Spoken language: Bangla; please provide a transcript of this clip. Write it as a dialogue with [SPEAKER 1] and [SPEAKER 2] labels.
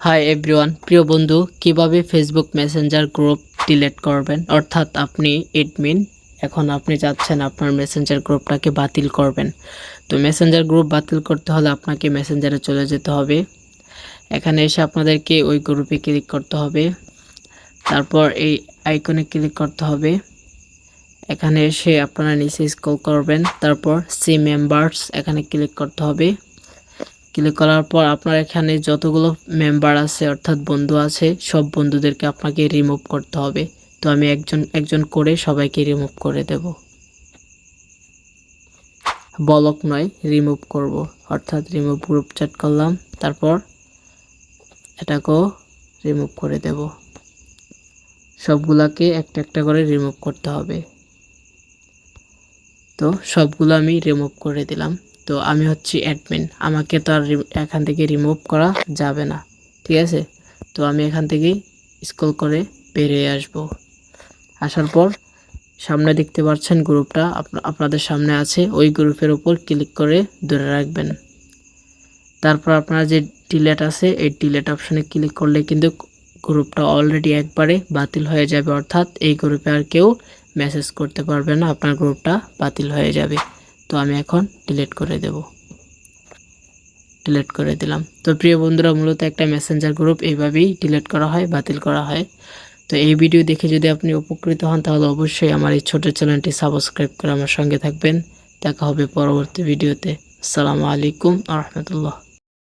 [SPEAKER 1] হাই এভরিওয়ান প্রিয় বন্ধু, কীভাবে ফেসবুক মেসেঞ্জার গ্রুপ ডিলিট করবেন? অর্থাৎ আপনি এডমিন এখন আপনি চাচ্ছেন আপনার মেসেঞ্জার গ্রুপটাকে বাতিল করবেন। তো মেসেঞ্জার গ্রুপ বাতিল করতে হলে আপনাকে মেসেঞ্জারে চলে যেতে হবে। এখানে এসে আপনাদেরকে ওই গ্রুপে ক্লিক করতে হবে। তারপর এই আইকনে ক্লিক করতে হবে। এখানে এসে আপনারা নিচে স্ক্রল করবেন। তারপর সি মেম্বার্স এখানে ক্লিক করতে হবে। ক্লিক করার পর আপনার এখানে যতগুলো মেম্বার আছে, অর্থাৎ বন্ধু আছে, সব বন্ধুদেরকে আপনাকে রিমুভ করতে হবে। তো আমি একজন একজন করে সবাইকে রিমুভ করে দেব। বলক নয় রিমুভ করব। অর্থাৎ রিমুভ গ্রুপ চ্যাট করলাম, তারপর এটাকেও রিমুভ করে দেব। সবগুলাকে একটা একটা করে রিমুভ করতে হবে। তো সবগুলো আমি রিমুভ করে দিলাম। তো আমি হচ্ছি অ্যাডমিন আমাকে তো আর এখান থেকে রিমুভ করা যাবে না, ঠিক আছে? তো আমি এখান থেকেই স্ক্রল করে বেরিয়ে আসব। আসার পর সামনে দেখতে পাচ্ছেন গ্রুপটা আপনা- আপনাদের সামনে আছে, ওই গ্রুপের উপর ক্লিক করে ধরে রাখবেন। তারপর আপনার যে ডিলেট আছে, এই ডিলেট অপশানে ক্লিক করলে কিন্তু গ্রুপটা অলরেডি একবারে বাতিল হয়ে যাবে। অর্থাৎ এই গ্রুপে আর কেউ মেসেজ করতে পারবে না, আপনার গ্রুপটা বাতিল হয়ে যাবে। তো আমি এখন ডিলিট করে দেব। ডিলিট করে দিলাম। তো প্রিয় বন্ধুরা, মূলত একটা মেসেঞ্জার গ্রুপ এইভাবেই ডিলিট করা হয়, বাতিল করা হয়। তো এই ভিডিও দেখে যদি আপনি উপকৃত হন, তাহলে অবশ্যই আমার এই ছোটো চ্যানেলটি সাবস্ক্রাইব করে আমার সঙ্গে থাকবেন। দেখা হবে পরবর্তী ভিডিওতে আসসালামু আলাইকুম আ রহমতুল্লাহ।